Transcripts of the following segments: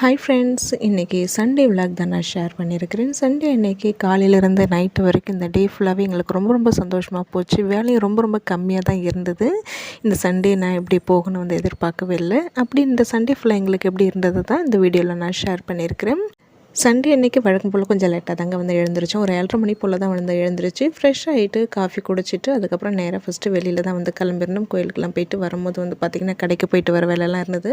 Hi friends இன்றைக்கி Sunday vlog தான் நான் ஷேர் பண்ணியிருக்கிறேன். சண்டே இன்றைக்கி காலையிலேருந்து நைட்டு வரைக்கும் இந்த டே ஃபுல்லாகவே எங்களுக்கு ரொம்ப ரொம்ப சந்தோஷமாக போச்சு. வேலையும் ரொம்ப ரொம்ப கம்மியாக தான் இருந்தது. இந்த சண்டே நான் எப்படி போகணும் வந்து எதிர்பார்க்கவே இல்லை. அப்படி இந்த சண்டே ஃபுல்லாக எங்களுக்கு எப்படி இருந்தது தான் இந்த வீடியோவில் நான் ஷேர் பண்ணியிருக்கிறேன். சண்டே அன்னைக்கு வழக்கம் போல் கொஞ்சம் லேட்டாக தாங்க வந்து எழுந்திரிச்சோம் ஒரு ஏழரை மணி போல் தான் வந்து எழுந்திரிச்சு. ஃப்ரெஷ் ஆகிட்டு காஃபி குடிச்சிட்டு அதுக்கப்புறம் நேராக ஃபஸ்ட்டு வெளியில் தான் வந்து கிளம்பிடணும். கோயிலுக்கெல்லாம் போயிட்டு வரும்போது வந்து பார்த்திங்கன்னா கடைக்கு போயிட்டு வர வேலையெல்லாம் இருந்தது.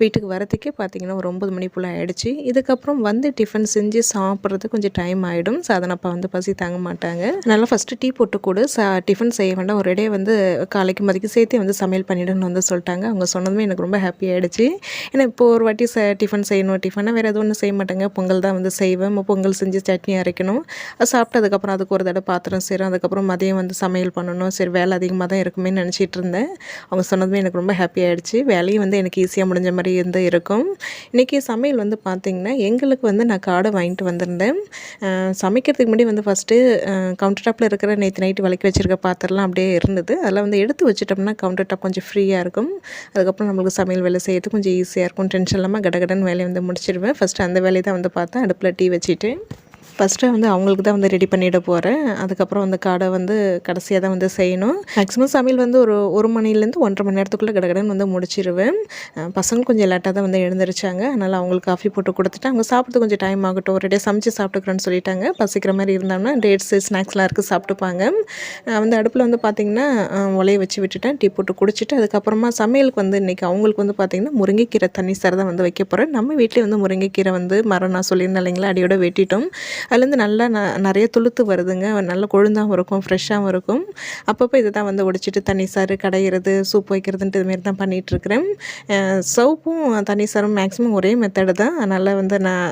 வீட்டுக்கு வரத்துக்கே பார்த்திங்கன்னா ஒரு ஒம்பது மணி போல் ஆகிடுச்சு இதுக்கப்புறம் வந்து டிஃபன் செஞ்சு சாப்பிட்றது கொஞ்சம் டைம் ஆகிடும் சாதனப்பா வந்து பசி தாங்க மாட்டாங்க. அதனால் ஃபஸ்ட்டு டீ போட்டு கூட. சா டிஃபன் செய்ய வேண்டாம். ஒரேடே வந்து காலைக்கு மதிக்கு சேர்த்து வந்து சமையல் பண்ணிவிடுன்னு வந்து சொல்லிட்டாங்க. அவங்க சொன்னதுமே எனக்கு ரொம்ப ஹாப்பி ஆகிடுச்சு ஏன்னா இப்போ ஒரு வாட்டி ச டிஃபன் செய்யணும் டிஃபனாக வேறு எதுவும் ஒன்றும் செய்ய மாட்டாங்க. பொங்கல் தான் வந்து செய்வேன். பொங்கல் செஞ்சு சட்னி அரைக்கணும். அது சாப்பிட்டதுக்கப்புறம் அதுக்கு ஒரு தடவை பாத்திரம் செய்கிறோம் அதுக்கப்புறம் மதியம் வந்து சமையல் பண்ணணும். சரி வேலை அதிகமாக தான் இருக்குமே நினச்சிட்டு இருந்தேன். அவங்க சொன்னதுமே எனக்கு ரொம்ப ஹாப்பி ஆகிடுச்சு வேலையும் வந்து எனக்கு ஈஸியாக முடிஞ்ச மாதிரி இருந்து இருக்கும். இன்றைக்கி சமையல் வந்து பார்த்திங்கன்னா எங்களுக்கு வந்து நான் காடை வாங்கிட்டு வந்திருந்தேன். சமைக்கிறதுக்கு முன்னாடி வந்து ஃபஸ்ட்டு கவுண்டர் டாப்பில் இருக்கிற நேற்று நைட்டு விளக்கி வச்சுருக்க பாத்திரம்லாம் அப்படியே இருந்தது. அதெல்லாம் வந்து எடுத்து வச்சுட்டோம்னா கவுண்டர் டாப் கொஞ்சம் ஃப்ரீயாக இருக்கும். அதுக்கப்புறம் நம்மளுக்கு சமையல் வேலை செய்யறது கொஞ்சம் ஈஸியாக இருக்கும். டென்ஷன் இல்லாமல் கடகடன் வேலையை வந்து முடிச்சிடுவேன் ஃபஸ்ட்டு அந்த வேலையை தான் வந்து பார்த்தேன் அடுப்பில் டீ வச்சுட்டு. ஃபஸ்ட்டு வந்து அவங்களுக்கு தான் வந்து ரெடி பண்ணிட போகிறேன் அதுக்கப்புறம் வந்து காடை வந்து கடைசியாக தான் வந்து செய்யணும். மேக்ஸிமம் சமையல் வந்து ஒரு ஒரு மணிலேருந்து ஒன்றரை மணி நேரத்துக்குள்ளே கடகடன்னு வந்து முடிச்சிருவேன். பசங்க கொஞ்சம் லேட்டாக தான் வந்து எழுந்திரிச்சாங்க. அதனால் அவங்களுக்கு காஃபி போட்டு கொடுத்துட்டு அவங்க சாப்பிட்றது கொஞ்சம் டைம் ஆகட்டும். ஒரு டே சமைச்சு சாப்பிட்டுக்கிறேன்னு சொல்லிட்டாங்க. பசிக்கிற மாதிரி இருந்தாங்கன்னா டேட்ஸு ஸ்நாக்ஸ்லாம் இருக்குது சாப்பிட்டுப்பாங்க. வந்து அடுப்பில் வந்து பார்த்திங்கன்னா உலைய வச்சு விட்டுட்டேன். டீ போட்டு குடிச்சிட்டு அதுக்கப்புறமா சமையலுக்கு வந்து இன்றைக்கி அவங்களுக்கு வந்து பார்த்திங்கன்னா முருங்கைக்கீரை தண்ணி சார் தான் வந்து வைக்க போகிறேன் நம்ம வீட்டிலே வந்து முருங்கைக்கீரை வந்து மரம் நான் சொல்லியிருந்தேன் இல்லைங்களா? அடியோட வெட்டிட்டோம். அதுலேருந்து நல்லா ந நிறைய துளுத்து வருதுங்க. நல்ல கொழுந்தாகவும் இருக்கும் ஃப்ரெஷ்ஷாகவும் இருக்கும். அப்பப்போ இதை தான் வந்து உடைச்சிட்டு தண்ணி சாறு கடையிறது சூப் வைக்கிறதுன்ட்டு இதுமாரி தான் பண்ணிகிட்ருக்குறேன். சோப்பும் தண்ணி சாரும் மேக்ஸிமம் ஒரே மெத்தடு தான். அதனால் வந்து நான்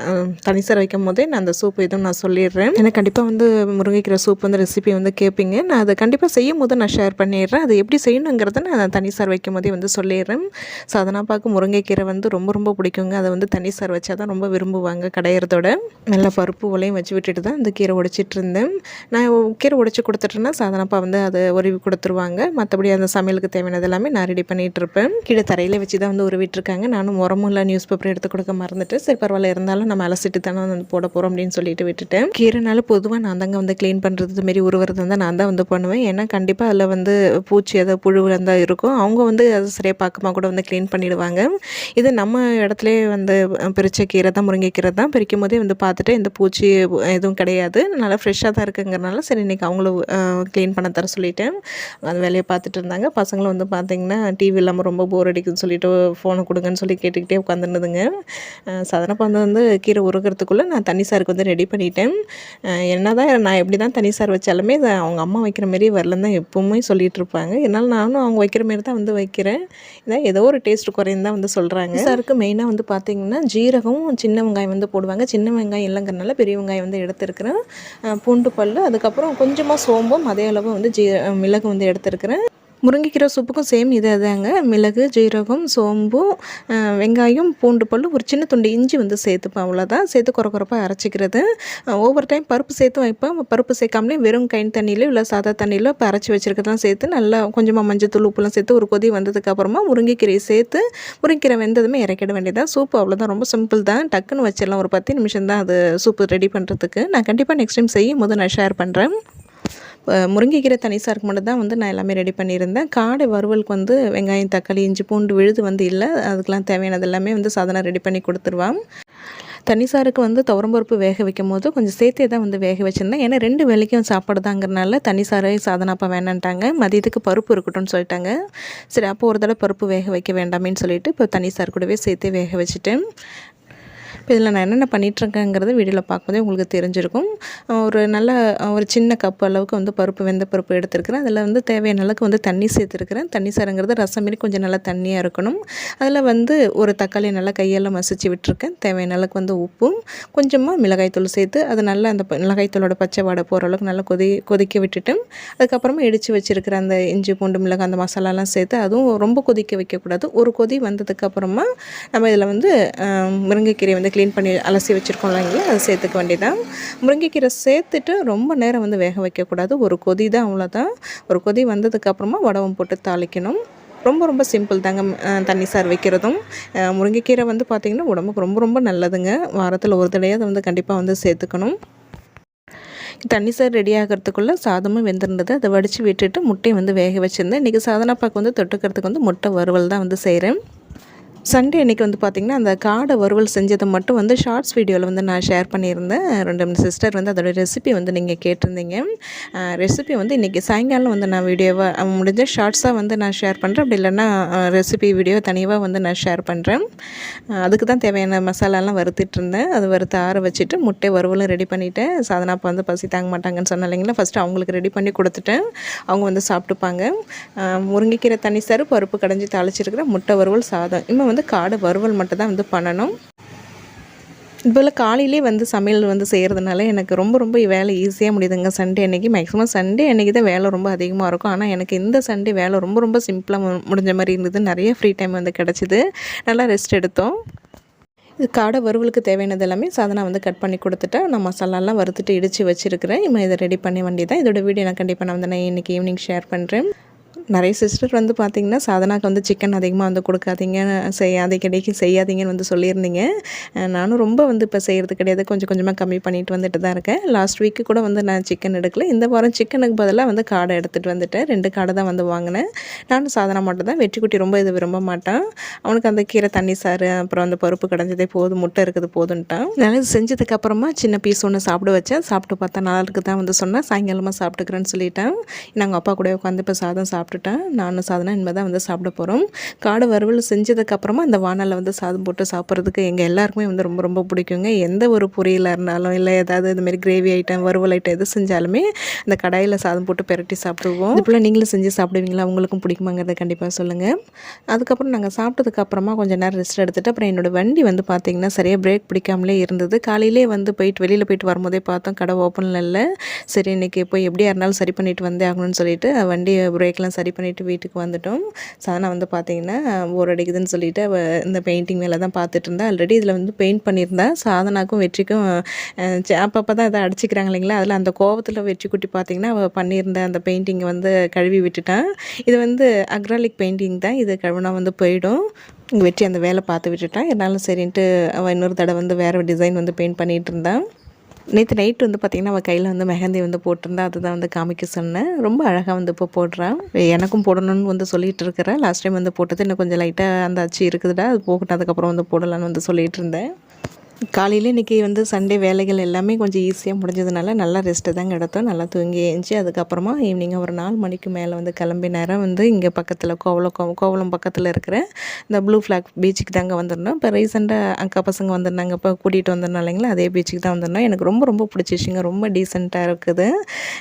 தண்ணி சார் வைக்கும் போதே நான் அந்த சூப் எதுவும் நான் சொல்லிடுறேன். எனக்கு கண்டிப்பாக வந்து முருங்கைக்கீரை சூப் வந்து ரெசிபி வந்து கேட்பீங்க நான் அதை கண்டிப்பாக செய்யும் போது நான் ஷேர் பண்ணிடுறேன். அது எப்படி செய்யணுங்கிறத நான் தண்ணி சார் வைக்கும் போதே வந்து சொல்லிடுறேன். ஸோ சாதனா பார்க்க முருங்கைக்கீரை வந்து ரொம்ப ரொம்ப பிடிக்குங்க. அதை வந்து தண்ணி சார் வச்சா தான் ரொம்ப விரும்புவாங்க கடையிறதோட. நல்ல பருப்பு உலையும் வச்சு விட்டுட்டு தான் இந்த கீரை உடைச்சிட்டு இருந்தேன் நான் கீரை உடைச்சி கொடுத்துட்டேன்னா சாதனப்பா வந்து அதை உருவி கொடுத்துருவாங்க. மற்றபடி அந்த சமையலுக்கு தேவையானது எல்லாமே நான் ரெடி பண்ணிகிட்டு இருப்பேன் கீழே தரையில் வச்சு தான் வந்து உருவிட்டுருக்காங்க நானும் உரமும் இல்லை நியூஸ் பேப்பர் எடுத்து கொடுக்க மறந்துட்டு சரி பரவாயில்ல இருந்தாலும் நம்ம அலசிட்டு தானே வந்து போட போகிறோம் அப்படின்னு சொல்லிட்டு விட்டுட்டேன். கீரைனால பொதுவாக நான் தாங்க வந்து க்ளீன் பண்ணுறது மாரி உருவுறது வந்து நான் தான் வந்து பண்ணுவேன். ஏன்னா கண்டிப்பாக அதில் வந்து பூச்சி ஏதாவது புழு இருந்தால் இருக்கும். அவங்க வந்து அதை சரியாக பார்க்கமா கூட வந்து க்ளீன் பண்ணிவிடுவாங்க இது நம்ம இடத்துலேயே வந்து பிரித்த கீரை தான் முருங்கைக்கீரை தான். பிரிக்கும் போதே வந்து பார்த்துட்டு இந்த பூச்சி எதுவும் கிடையாது. நல்லா ஃப்ரெஷ்ஷாக தான் இருக்குங்கிறனால சரி இன்றைக்கி அவங்களும் க்ளீன் பண்ண தர சொல்லிவிட்டேன் அந்த வேலையை பார்த்துட்டு இருந்தாங்க. பசங்களும் வந்து பார்த்திங்கன்னா டிவி இல்லாமல் ரொம்ப போர் அடிக்குதுன்னு சொல்லிட்டு ஃபோனை கொடுங்கன்னு சொல்லி கேட்டுக்கிட்டே உட்காந்துருந்ததுங்க சாதாரண வந்து வந்து கீரை உருகிறதுக்குள்ளே நான் தண்ணி சாருக்கு வந்து ரெடி பண்ணிட்டேன். என்ன தான் நான் எப்படி தான் தண்ணி சார் வச்சாலுமே அவங்க அம்மா வைக்கிற மாரி வரலன்னு தான் எப்போவுமே சொல்லிகிட்டு இருப்பாங்க. என்னால் நானும் அவங்க வைக்கிற மாரி தான் வந்து வைக்கிறேன். இதான் ஏதோ ஒரு டேஸ்ட் குறையும் தான் வந்து சொல்கிறாங்க சாருக்கு மெயினாக வந்து பார்த்திங்கன்னா ஜீரகம் சின்ன வெங்காயம் வந்து போடுவாங்க. சின்ன வெங்காயம் இல்லைங்கிறனால பெரிய வெங்காயம் வந்து எடுத்திருக்கிறேன். பூண்டு பல் அதுக்கப்புறம் கொஞ்சமாக சோம்பும் அதே அளவு வந்து ஜீ மிளகு வந்து எடுத்திருக்கிறேன். முருங்கைக்கீரை சூப்புக்கும் சேம் இதே தாங்க மிளகு ஜீரகம் சோம்பு வெங்காயம் பூண்டு பல் ஒரு சின்ன துண்டு இஞ்சி வந்து சேர்த்துப்பேன். அவ்வளோதான் சேர்த்து குறை குறைப்பாக அரைச்சிக்கிறது. ஒவ்வொரு டைம் பருப்பு சேர்த்து வைப்பேன். பருப்பு சேர்க்காமலே வெறும் கைன் தண்ணியில் இல்லை சாதா தண்ணியில் இப்போ அரைச்சி வச்சுருக்கதான் சேர்த்து நல்லா கொஞ்சமாக மஞ்சள் தூள் உப்புலாம் சேர்த்து ஒரு கொதி வந்ததுக்கப்புறமா முருங்கைக்கீரையை சேர்த்து முருங்கைக்கீரை வெந்ததுமே இறக்கிட வேண்டியதான் சூப்பு அவ்வளோதான் ரொம்ப சிம்பிள் தான். டக்குன்னு வச்சிடலாம். ஒரு பத்து நிமிஷம் தான் அது சூப்பு ரெடி பண்ணுறதுக்கு நான் கண்டிப்பாக நெக்ஸ்ட் டைம் செய்யும் போது நான் ஷேர் பண்ணுறேன் முருங்கைக்கீரை தனி சாருக்கு மட்டும் தான் வந்து நான் எல்லாமே ரெடி பண்ணியிருந்தேன். காடை வறுவலுக்கு வந்து வெங்காயம் தக்காளி இஞ்சி பூண்டு விழுது வந்து இல்லை. அதுக்கெலாம் தேவையானது எல்லாமே வந்து சாதனை ரெடி பண்ணி கொடுத்துருவான். தனிசாருக்கு வந்து துவரம்பருப்பு வேக வைக்கும் போது கொஞ்சம் சேர்த்தே தான் வந்து வேக வச்சுருந்தேன். ஏன்னா ரெண்டு வேலைக்கும் சாப்பாடு தாங்கிறனால தனிசாரை சாதனாப்பா வேணான்ட்டாங்க. மதியத்துக்கு பருப்பு இருக்கட்டும்னு சொல்லிட்டாங்க. சரி அப்போ ஒரு தடவை பருப்பு வேக வைக்க வேண்டாமேன்னு சொல்லிட்டு இப்போ தனிசார் கூடவே சேர்த்தே வேக வச்சுட்டேன். இப்போ இதில் நான் என்னென்ன பண்ணிகிட்ருக்கேங்கிறத வீடியோவில் பார்க்கும்போதே உங்களுக்கு தெரிஞ்சிருக்கும். ஒரு நல்ல ஒரு சின்ன கப் அளவுக்கு வந்து பருப்பு வெந்த பருப்பு எடுத்துருக்கிறேன். அதில் வந்து தேவையான அளவுக்கு வந்து தண்ணி சேர்த்துருக்கிறேன். தண்ணி சாரங்கிறது ரசம் மாரி கொஞ்சம் நல்லா தண்ணியாக இருக்கணும். அதில் வந்து ஒரு தக்காளி நல்லா கையெல்லாம் மசிச்சு விட்டுருக்கேன். தேவையான அளவுக்கு வந்து உப்பும் கொஞ்சமாக மிளகாய்த்தூள் சேர்த்து அது நல்லா அந்த மிளகாய்த்தூளோட பச்சை வாடை போகிற அளவுக்கு நல்லா கொதி கொதிக்க விட்டுட்டு அதுக்கப்புறமா இடித்து வச்சுருக்கிற அந்த இஞ்சி பூண்டு மிளகாய் அந்த மசாலாலாம் சேர்த்து அதுவும் ரொம்ப கொதிக்க வைக்கக்கூடாது. ஒரு கொதி வந்ததுக்கப்புறமா நம்ம இதில் வந்து முருங்கைக்கீரை வந்து க்ளீன் பண்ணி அலசி வச்சுருக்கோம் இல்லைங்களா அதை சேர்த்துக்க வேண்டியதான் முருங்கைக்கீரை சேர்த்துட்டு ரொம்ப நேரம் வந்து வேக வைக்கக்கூடாது. ஒரு கொதி தான் அவ்வளோதான் ஒரு கொதி வந்ததுக்கப்புறமா வடவம் போட்டு தாளிக்கணும். ரொம்ப ரொம்ப சிம்பிள் தாங்க தண்ணி சார் வைக்கிறதும். முருங்கைக்கீரை வந்து பார்த்திங்கன்னா உடம்புக்கு ரொம்ப ரொம்ப நல்லதுங்க. வாரத்தில் ஒரு தடையாக வந்து கண்டிப்பாக வந்து சேர்த்துக்கணும். தண்ணி சார் ரெடி ஆகிறதுக்குள்ளே சாதமும் வெந்திருந்தது. அதை வடித்து விட்டுட்டு முட்டையை வந்து வேக வச்சுருந்தேன். இன்றைக்கி சாதனாப்பாக்கு வந்து தொட்டுக்கிறதுக்கு வந்து முட்டை வறுவல் தான் வந்து செய்கிறேன் சண்டே அன்றைக்கி வந்து பார்த்திங்கன்னா அந்த காடை வறுவல் செஞ்சதை மட்டும் வந்து ஷார்ட்ஸ் வீடியோவில் வந்து நான் ஷேர் பண்ணியிருந்தேன். ரெண்டு மூணு சிஸ்டர் வந்து அதோட ரெசிபி வந்து நீங்கள் கேட்டிருந்தீங்க. ரெசிபி வந்து இன்றைக்கி சாயங்காலம் வந்து நான் வீடியோவை முடிஞ்ச ஷார்ட்ஸாக வந்து நான் ஷேர் பண்ணுறேன் அப்படி இல்லைன்னா ரெசிபி வீடியோ தனியாக வந்து நான் ஷேர் பண்ணுறேன் அதுக்கு தான் தேவையான மசாலாலாம் வறுத்துட்டு இருந்தேன். அது வறுத்து ஆற வச்சுட்டு முட்டை வறுவலும் ரெடி பண்ணிவிட்டேன் சாதனாப்பா வந்து பசி தாங்க மாட்டாங்கன்னு சொன்ன இல்லைங்களா? ஃபஸ்ட்டு அவங்களுக்கு ரெடி பண்ணி கொடுத்துட்டேன். அவங்க வந்து சாப்பிட்டுப்பாங்க. முருங்கைக்கீரை தண்ணி சாறு பருப்பு கடைஞ்சி தாளிச்சிருக்கிற முட்டை வறுவல் சாதம். இன்னும் வந்து காடு வறுவல் மட்டும் தான் வந்து பண்ணணும். இப்போல காலையிலே வந்து சமையல் வந்து செய்கிறதுனால எனக்கு ரொம்ப ரொம்ப வேலை ஈஸியாக முடியுதுங்க. சண்டே அன்றைக்கி மேக்ஸிமம் சண்டே அன்றைக்கி தான் வேலை ரொம்ப அதிகமாக இருக்கும். ஆனால் எனக்கு இந்த சண்டே வேலை ரொம்ப ரொம்ப சிம்பிளாக முடிஞ்ச மாதிரி இருந்தது. நிறைய ஃப்ரீ டைம் வந்து கிடச்சிது. நல்லா ரெஸ்ட் எடுத்தோம். இது காடை வறுவலுக்கு தேவையானது எல்லாமே சாதனை வந்து கட் பண்ணி கொடுத்துட்டு நான் மசாலாலாம் வறுத்துட்டு இடித்து வச்சுருக்கிறேன். இப்போ இதை ரெடி பண்ண வேண்டியதான் இதோட வீடியோ நான் கண்டிப்பாக நான் வந்து நான் இன்றைக்கி ஈவினிங் ஷேர் பண்ணுறேன் நிறைய சிஸ்டர் வந்து பார்த்திங்கன்னா சாதனாக்கு வந்து சிக்கன் அதிகமாக வந்து கொடுக்காதீங்க. செய்யாத கிடைக்கும் செய்யாதீங்கன்னு வந்து சொல்லியிருந்தீங்க. நானும் ரொம்ப வந்து இப்போ செய்கிறது கிடையாது. கொஞ்சம் கொஞ்சமாக கம்மி பண்ணிட்டு வந்துட்டு தான் இருக்கேன். லாஸ்ட் வீக்கு கூட வந்து நான் சிக்கன் எடுக்கல. இந்த வாரம் சிக்கனுக்கு பதிலாக வந்து காடை எடுத்துகிட்டு வந்துட்டேன். ரெண்டு காடை தான் வந்து வாங்கினேன். நானும் சாதனா மட்டும் தான். வெற்றிக்குட்டி ரொம்ப இது விரும்ப மாட்டான். அவனுக்கு அந்த கீரை தண்ணி சாறு அப்புறம் அந்த பருப்பு கடைஞ்சதே போதும் முட்டை இருக்குது போதுன்ட்டான் நல்லா செஞ்சதுக்கப்புறமா சின்ன பீஸ் ஒன்று சாப்பிட வச்சேன். சாப்பிட்டு பார்த்தா நல்லா இருக்குது தான் வந்து சொன்னேன் சாயங்காலமாக சாப்பிட்டுக்கிறேன்னு சொல்லிட்டேன். நாங்கள் அப்பா கூட உட்காந்து இப்போ சாதம் சாப்பிட்டு போட்டுட்டேன் நானும் சாதனம் இனிமேல் தான் வந்து சாப்பிட போகிறோம் காடு வறுவல் செஞ்சதுக்கப்புறமா அந்த வானலில் வந்து சாதம் போட்டு சாப்பிட்றதுக்கு எங்கள் எல்லாருக்குமே வந்து ரொம்ப ரொம்ப பிடிக்குங்க. எந்த ஒரு பொரியலாக இருந்தாலும் இல்லை ஏதாவது இதுமாரி கிரேவி ஐட்டம் வறுவல் ஐட்டம் எது செஞ்சாலுமே அந்த கடாயில் சாதம் போட்டு பெரட்டி சாப்பிடுவோம். இது போல் நீங்களும் செஞ்சு சாப்பிடுவீங்களா? உங்களுக்கும் பிடிக்குமாங்கிறத கண்டிப்பாக சொல்லுங்கள் அதுக்கப்புறம் நாங்கள் சாப்பிட்டதுக்கப்புறமா கொஞ்சம் நேரம் ரெஸ்ட் எடுத்துகிட்டு அப்புறம் என்னோடய வண்டி வந்து பார்த்திங்கன்னா சரியாக பிரேக் பிடிக்காமலே இருந்தது. காலையிலே வந்து போயிட்டு வெளியில் போயிட்டு வரும்போதே பார்த்தோம் கடை ஓப்பனில் இல்லை. சரி இன்றைக்கி போய் எப்படியா இருந்தாலும் சரி பண்ணிட்டு வந்தே ஆகணும்னு சொல்லிட்டு வண்டி பிரேக்லாம் சரி பண்ணிவிட்டு வீட்டுக்கு வந்துட்டோம். சாதனா வந்து பார்த்திங்கன்னா போர் அடிக்குதுன்னு சொல்லிட்டு இந்த பெயிண்டிங் வேலை தான் பார்த்துட்டு இருந்தா ஆல்ரெடி இதில் வந்து பெயிண்ட் பண்ணியிருந்தா. சாதனாக்கும் வெற்றிக்கும் அப்பப்போ தான் இதை அடிச்சுக்கிறாங்க இல்லைங்களா? அதில் அந்த கோவத்தில் வெற்றி குட்டி பார்த்திங்கன்னா அவள் பண்ணியிருந்த அந்த பெயிண்டிங்கை வந்து கழுவி விட்டுட்டான். இது வந்து அக்ராலிக் பெயிண்டிங் தான். இது கழுவினா வந்து போயிடும். வெற்றி அந்த வேலை பார்த்து விட்டுட்டான். இருந்தாலும் சரின்ட்டு அவள் இன்னொரு தடவை வந்து வேறு டிசைன் வந்து பெயிண்ட் பண்ணிகிட்டு இருந்தான். நேற்று நைட் வந்து பார்த்திங்கன்னா அவள் கையில் வந்து மெஹந்தி வந்து போட்டிருந்தா அதுதான் வந்து காமிக்க சொன்னேன். ரொம்ப அழகாக வந்து இப்போ போடுறான் எனக்கும் போடணும்னு வந்து சொல்லிகிட்டு இருக்கிறேன் லாஸ்ட் டைம் வந்து போட்டது இன்னும் கொஞ்சம் லைட்டாக அந்த அச்சு இருக்குதுடா அது போகட்டும் அதுக்கப்புறம் வந்து போடலான்னு வந்து சொல்லிகிட்டு இருந்தேன். காலையில் இன்றைக்கி வந்து சண்டே வேலைகள் எல்லாமே கொஞ்சம் ஈஸியாக முடிஞ்சதுனால நல்லா ரெஸ்ட்டு தான் கிடத்தோம் நல்லா தூங்கி ஏஞ்சி அதுக்கப்புறமா ஈவினிங் ஒரு நாலு மணிக்கு மேலே வந்து கிளம்பி நேரம் வந்து இங்கே பக்கத்தில் கோவலம் கோவலம் பக்கத்தில் இருக்கிற இந்த ப்ளூ ஃப்ளாக் பீச்சுக்கு தாங்க வந்திருந்தோம். இப்போ ரீசெண்டாக அக்கா பசங்க வந்திருந்தாங்க. இப்போ கூட்டிகிட்டு வந்திருந்தோம் இல்லைங்களா? அதே பீச்சுக்கு தான் வந்திருந்தோம். எனக்கு ரொம்ப ரொம்ப பிடிச்சிச்சிங்க. ரொம்ப டீசெண்டாக இருக்குது.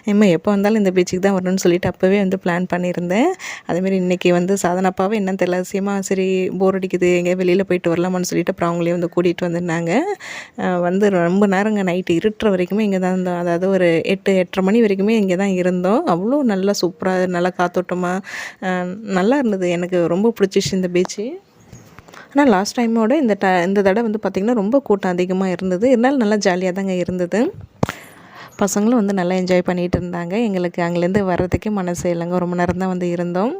இனிமேல் எப்போ வந்தாலும் இந்த பீச்சுக்கு தான் வரணும்னு சொல்லிட்டு அப்போவே வந்து பிளான் பண்ணியிருந்தேன். அதேமாரி இன்றைக்கி வந்து சாதனப்பாவே என்னன்னு தெரியல. சரி போர் அடிக்குது. எங்கேயா வெளியில் போயிட்டு வரலாமான்னு சொல்லிட்டு அப்புறம் அவங்களே வந்து கூட்டிகிட்டு வந்திருந்தாங்க. வந்து ரொம்ப நேரங்க நைட்டு இருட்டுற வரைக்குமே இங்கே தான் இருந்தோம். அதாவது ஒரு எட்டு எட்டரை மணி வரைக்குமே இங்கே தான் இருந்தோம். அவ்வளோ நல்லா சூப்பராக நல்லா காத்தோட்டமாக நல்லா இருந்தது. எனக்கு ரொம்ப பிடிச்சிச்சு இந்த பீச்சு ஆனால் லாஸ்ட் டைமோட இந்த ட இந்த தடவை வந்து பார்த்திங்கன்னா ரொம்ப கூட்டம் அதிகமாக இருந்தது. இருந்தாலும் நல்லா ஜாலியாக தாங்க இருந்தது. பசங்களும் வந்து நல்லா என்ஜாய் பண்ணிகிட்டு இருந்தாங்க. எங்களுக்கு அங்கேருந்து வர்றதுக்கே மனசு இல்லைங்க. ரொம்ப நேரம் தான் வந்து இருந்தோம்.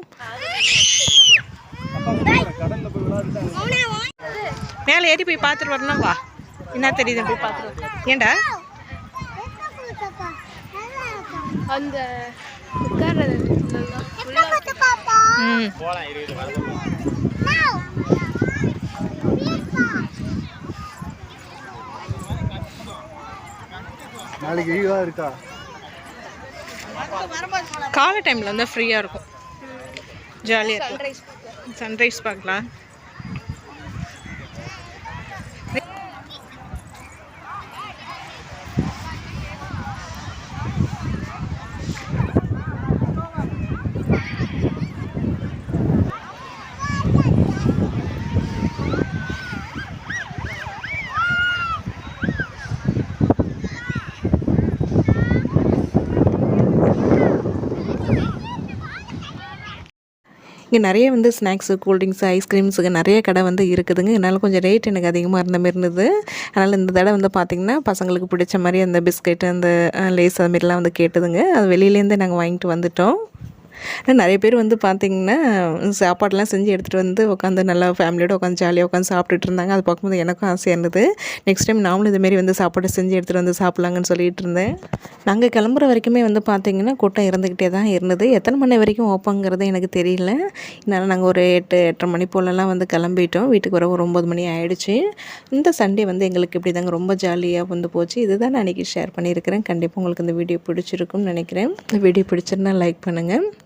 மேலே ஏறி போய் பார்த்துட்டு வரணும் வா. என்ன தெரியுது போய் பார்த்துட்டு ஏண்டா அந்த நாளைக்கு லீவாக இருக்கா? காலை டைமில் வந்து ஃப்ரீயாக இருக்கும். ஜாலியாக இருக்கும். சன்ரைஸ் பார்க்கலாம். இங்கே நிறைய வந்து ஸ்நாக்ஸு கூல்ட்ரிங்க்ஸு ஐஸ்கிரீம்ஸுக்கு நிறைய கடை வந்து இருக்குதுங்க. இதனால் கொஞ்சம் ரேட் எனக்கு அதிகமாக இருந்த மாதிரி இருந்தது. அதனால் இந்த தடவை வந்து பார்த்திங்கன்னா பசங்களுக்கு பிடிச்ச மாதிரி அந்த பிஸ்கெட்டு அந்த லேஸ் அதுமாரிலாம் வந்து கேட்டதுங்க. அது வெளியிலேருந்தே நாங்கள் வாங்கிட்டு வந்துட்டோம். ஆனால் நிறைய பேர் வந்து பார்த்திங்கன்னா சாப்பாடெலாம் செஞ்சு எடுத்துகிட்டு வந்து உட்காந்து நல்லா ஃபேமிலியோட உட்காந்து ஜாலியாக உட்காந்து சாப்பிட்டுட்டு இருந்தாங்க. அது பார்க்கும்போது எனக்கும் ஆசையாக இருந்தது. நெக்ஸ்ட் டைம் நாமளும் இதுமாரி வந்து சாப்பாடு செஞ்சு எடுத்துகிட்டு வந்து சாப்பிட்லாங்கன்னு சொல்லிட்டு இருந்தேன். நாங்கள் கிளம்புற வரைக்குமே வந்து பார்த்திங்கன்னா கூட்டம் இருந்துக்கிட்டே தான் இருந்தது. எத்தனை மணி வரைக்கும் ஓப்பங்கிறது எனக்கு தெரியல. இதனால் நாங்கள் ஒரு எட்டு எட்டரை மணி போலலாம் வந்து கிளம்பிட்டோம். வீட்டுக்கு வர ஒரு ஒம்பது மணி ஆகிடுச்சு இந்த சண்டே வந்து எங்களுக்கு இப்படி தாங்க ரொம்ப ஜாலியாக வந்து போச்சு. இதுதான் நான் அன்றைக்கி ஷேர் பண்ணியிருக்கிறேன். கண்டிப்பாக உங்களுக்கு இந்த வீடியோ பிடிச்சிருக்கும்னு நினைக்கிறேன். இந்த வீடியோ பிடிச்சிருந்தா லைக் பண்ணுங்கள்